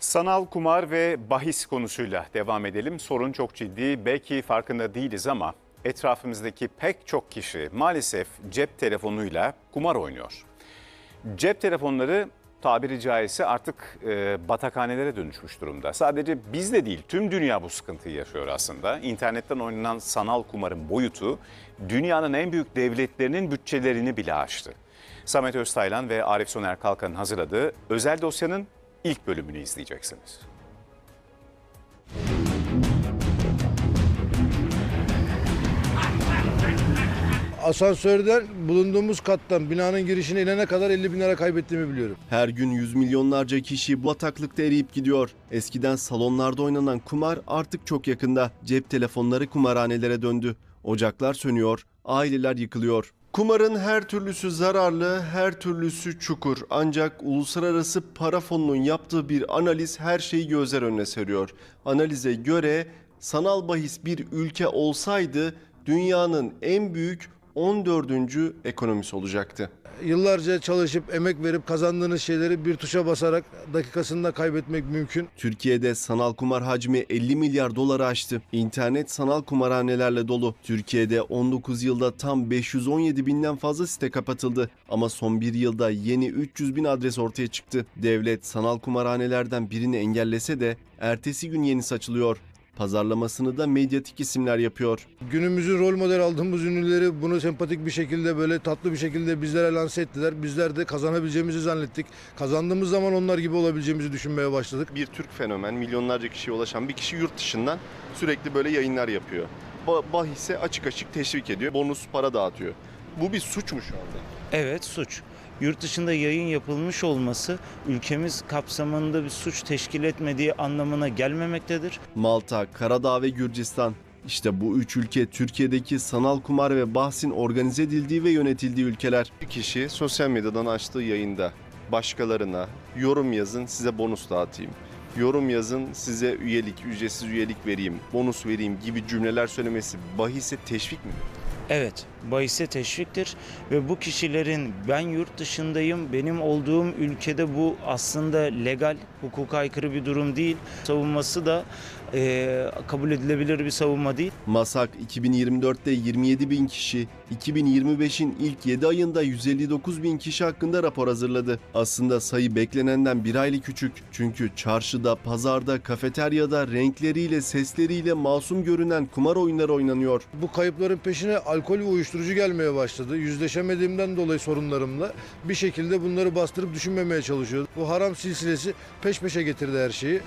Sanal kumar ve bahis konusuyla devam edelim. Sorun çok ciddi. Belki farkında değiliz ama etrafımızdaki pek çok kişi maalesef cep telefonuyla kumar oynuyor. Cep telefonları tabiri caizse artık e, batakhanelere dönüşmüş durumda. Sadece bizde değil tüm dünya bu sıkıntıyı yaşıyor aslında. İnternetten oynanan sanal kumarın boyutu dünyanın en büyük devletlerinin bütçelerini bile aştı. Samet Öztaylan ve Arif Soner Kalkan'ın hazırladığı özel dosyanın ilk bölümünü izleyeceksiniz. Asansörden bulunduğumuz kattan binanın girişine inene kadar 50 bin lira kaybettiğimi biliyorum. Her gün yüz milyonlarca kişi bataklıkta eriyip gidiyor. Eskiden salonlarda oynanan kumar artık çok yakında. Cep telefonları kumarhanelere döndü. Ocaklar sönüyor, aileler yıkılıyor. Kumarın her türlüsü zararlı, her türlüsü çukur. Ancak uluslararası para fonunun yaptığı bir analiz her şeyi gözler önüne seriyor. Analize göre sanal bahis bir ülke olsaydı dünyanın en büyük 14. ekonomisi olacaktı. Yıllarca çalışıp emek verip kazandığınız şeyleri bir tuşa basarak dakikasında kaybetmek mümkün. Türkiye'de sanal kumar hacmi 50 milyar doları aştı. İnternet sanal kumarhanelerle dolu. Türkiye'de 19 yılda tam 517 binden fazla site kapatıldı. Ama son bir yılda yeni 300 bin adres ortaya çıktı. Devlet sanal kumarhanelerden birini engellese de ertesi gün yenisi açılıyor. Pazarlamasını da medyatik isimler yapıyor. Günümüzün rol model aldığımız ünlüleri bunu sempatik bir şekilde böyle tatlı bir şekilde bizlere lanse ettiler. Bizler de kazanabileceğimizi zannettik. Kazandığımız zaman onlar gibi olabileceğimizi düşünmeye başladık. Bir Türk fenomen, milyonlarca kişiye ulaşan bir kişi yurt dışından sürekli böyle yayınlar yapıyor. Ba- bahise açık açık teşvik ediyor, bonus para dağıtıyor. Bu bir suç mu şu anda? Evet suç. Yurt dışında yayın yapılmış olması ülkemiz kapsamında bir suç teşkil etmediği anlamına gelmemektedir. Malta, Karadağ ve Gürcistan. İşte bu üç ülke Türkiye'deki sanal kumar ve bahsin organize edildiği ve yönetildiği ülkeler. Bir kişi sosyal medyadan açtığı yayında başkalarına yorum yazın size bonus dağıtayım. Yorum yazın size üyelik, ücretsiz üyelik vereyim, bonus vereyim gibi cümleler söylemesi bahise teşvik mi? Evet, bahise teşviktir ve bu kişilerin ben yurt dışındayım, benim olduğum ülkede bu aslında legal, hukuka aykırı bir durum değil. Savunması da eee, kabul edilebilir bir savunma değil. Masak 2024'te 27 bin kişi, 2025'in ilk 7 ayında 159 bin kişi hakkında rapor hazırladı. Aslında sayı beklenenden bir aylık küçük. Çünkü çarşıda, pazarda, kafeteryada renkleriyle, sesleriyle masum görünen kumar oyunları oynanıyor. Bu kayıpların peşine alkol ve uyuşturucu gelmeye başladı. Yüzleşemediğimden dolayı sorunlarımla bir şekilde bunları bastırıp düşünmemeye çalışıyordum. Bu haram silsilesi peş peşe getirdi her şeyi.